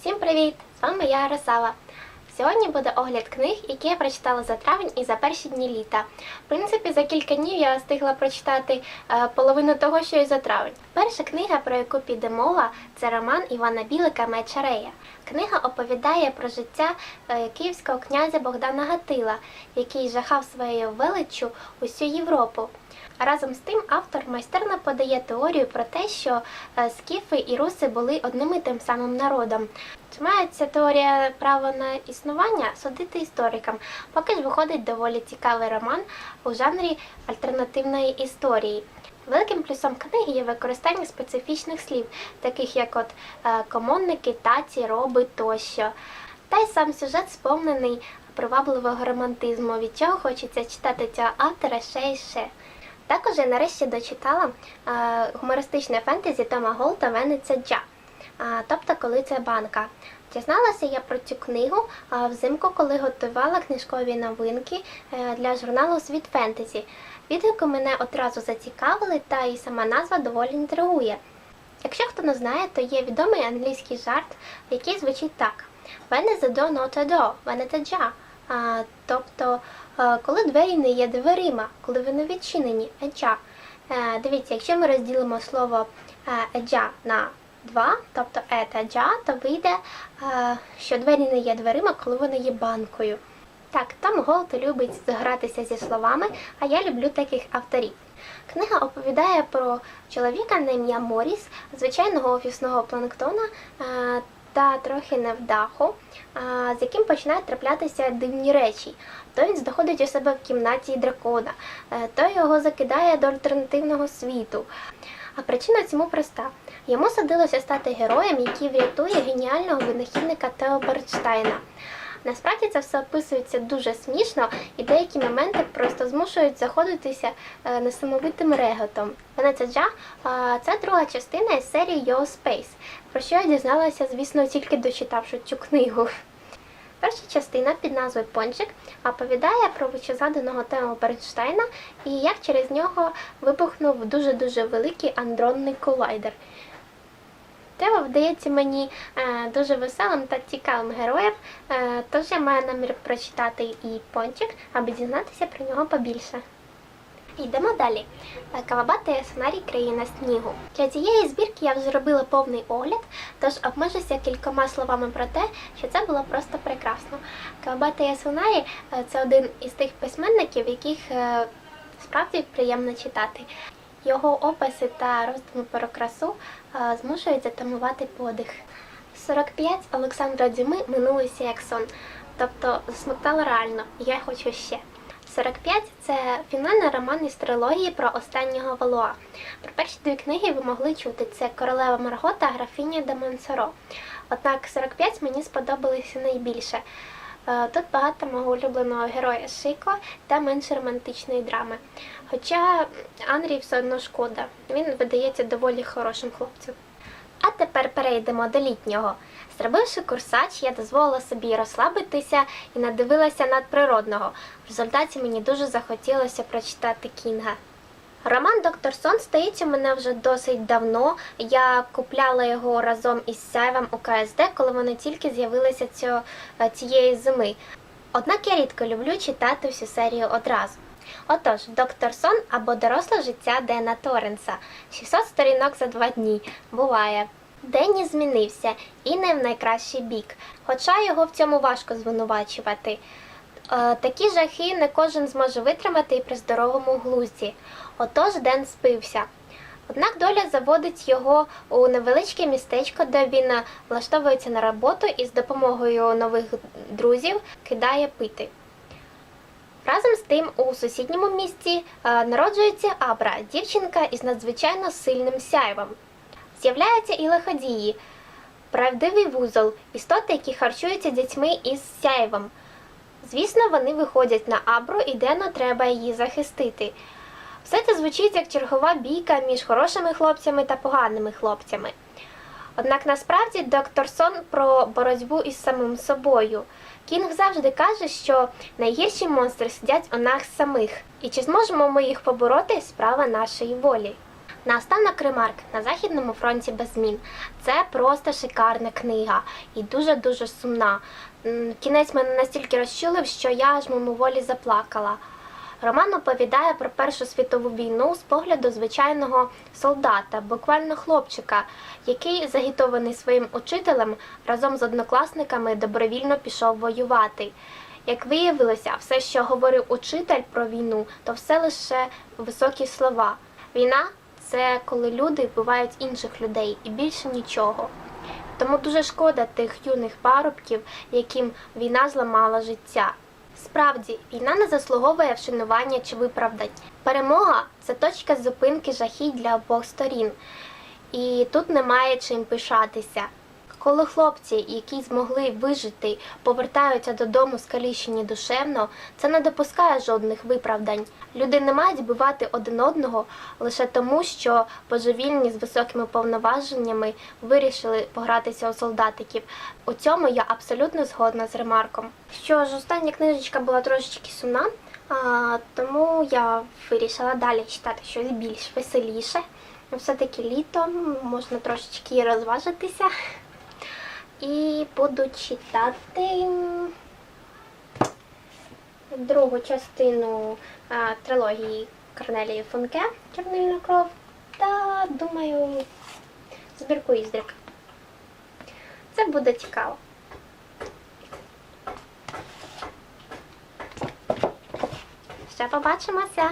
Всім привіт! З вами я Ярослава. Сьогодні буде огляд книг, які я прочитала за травень і за перші дні літа. В принципі, за кілька днів я встигла прочитати е, половину того, що і за травень. Перша книга, про яку піде мова, це роман Івана Білика Мечарея. Книга оповідає про життя е, київського князя Богдана Гатила, який жахав своєю величчю усю Європу. Разом з тим автор майстерно подає теорію про те, що е, скіфи і руси були одним і тим самим народом. Чи має ця теорія право на існування судити історикам? Поки ж виходить доволі цікавий роман у жанрі альтернативної історії. Великим плюсом книги є використання специфічних слів, таких як от е, комонники, таці, роби тощо. Та й сам сюжет сповнений привабливого романтизму, від чого хочеться читати цього автора ще і ще. Також я нарешті дочитала е, гумористичне фентезі Тома Голта Венеця Джа, е, тобто коли це банка. Дізналася я про цю книгу е, взимку, коли готувала книжкові новинки для журналу Світ фентезі. Відгуки мене одразу зацікавили, та і сама назва доволі інтригує. Якщо хто не знає, то є відомий англійський жарт, який звучить так: When is the door not? Тобто, коли двері не є дверима, коли вони відчинені, еджа. Е, Дивіться, якщо ми розділимо слово е, еджа на два, тобто ета джа, то вийде, е, що двері не є дверима, коли вони є банкою. Так, Том Голт любить згратися зі словами, а я люблю таких авторів. Книга оповідає про чоловіка на ім'я Моріс, звичайного офісного планктона та трохи невдаху, з яким починають траплятися дивні речі. То він знаходить у себе в кімнаті дракона, е, то його закидає до альтернативного світу. А причина цьому проста. Йому садилося стати героєм, який врятує геніального винахідника Тео Бернштейна. Насправді це все описується дуже смішно, і деякі моменти просто змушують заходитися е, несамовитим реготом. Венеця Джа це друга частина із серії Yo Space, про що я дізналася, звісно, тільки дочитавши цю книгу. Перша частина під назвою Пончик оповідає про вичезаданого Тео Бернштейна і як через нього вибухнув дуже-дуже великий андронний колайдер. Тео вдається мені е, дуже веселим та цікавим героєм, е, тож я маю намір прочитати і пончик, аби дізнатися про нього побільше. Йдемо далі. Е, Кавабата сценарій країна снігу. Для цієї збірки я вже зробила повний огляд, тож обмежуся кількома словами про те, що це було просто прекрасно. Кавабата Ясунарі це один із тих письменників, яких справді приємно читати. Його описи та роздуми про красу змушують затамувати подих. 45 Олександра Дюми минулося як сон, тобто засмоктало реально, я хочу ще. 45 – це фінальний роман із трилогії про останнього Валуа. Про перші дві книги ви могли чути: це Королева Марго та Графіня де Монсоро. Однак 45 мені сподобалися найбільше. Е, Тут багато мого улюбленого героя Шико та менше романтичної драми. Хоча Анрі все одно шкода, він видається доволі хорошим хлопцем. А тепер перейдемо до літнього. Зробивши курсач, я дозволила собі розслабитися і надивилася надприродного. В результаті мені дуже захотілося прочитати Кінга. Роман Доктор Сон стоїть у мене вже досить давно. Я купляла його разом із Сяйвом у КСД, коли вони тільки з'явилися цього, цієї зими. Однак я рідко люблю читати всю серію одразу. Отож, Доктор Сон або Доросле життя Дена Торренса. 600 сторінок за два дні. Буває. Денні змінився і не в найкращий бік, хоча його в цьому важко звинувачувати. Е, Такі жахи не кожен зможе витримати і при здоровому глузді. Отож Ден спився. Однак доля заводить його у невеличке містечко, де він влаштовується на роботу і з допомогою нових друзів кидає пити. Разом з тим у сусідньому місті е, народжується Абра, дівчинка із надзвичайно сильним сяйвом. З'являються і лиходії, правдивий вузол, істоти, які харчуються дітьми із сяйвом. Звісно, вони виходять на Абру і Дену треба її захистити. Все це звучить як чергова бійка між хорошими хлопцями та поганими хлопцями. Однак насправді доктор Сон про боротьбу із самим собою. Кінг завжди каже, що найгірші монстри сидять у нас самих, і чи зможемо ми їх побороти справа нашої волі. Наостанок ремарк на Західному фронті без змін. Це просто шикарна книга і дуже-дуже сумна. Кінець мене настільки розчулив, що я аж мимоволі заплакала. Роман оповідає про Першу світову війну з погляду звичайного солдата, буквально хлопчика, який, загітований своїм учителем, разом з однокласниками добровільно пішов воювати. Як виявилося, все, що говорив учитель про війну, то все лише високі слова. Війна це коли люди вбивають інших людей і більше нічого. Тому дуже шкода тих юних парубків, яким війна зламала життя. Справді, війна не заслуговує вшанування чи виправдань. Перемога це точка зупинки жахіть для обох сторін. І тут немає чим пишатися. Коли хлопці, які змогли вижити, повертаються додому скалічені душевно, це не допускає жодних виправдань. Люди не мають вбивати один одного лише тому, що божевільні з високими повноваженнями вирішили погратися у солдатиків. У цьому я абсолютно згодна з ремарком. Що ж, остання книжечка була трошечки сумна, а, тому я вирішила далі читати щось більш веселіше. Все-таки літо можна трошечки розважитися. І буду читати другу частину а, трилогії Корнелії Фонке Чорнильна кров та думаю збірку іздрик. Це буде цікаво. Ще побачимося!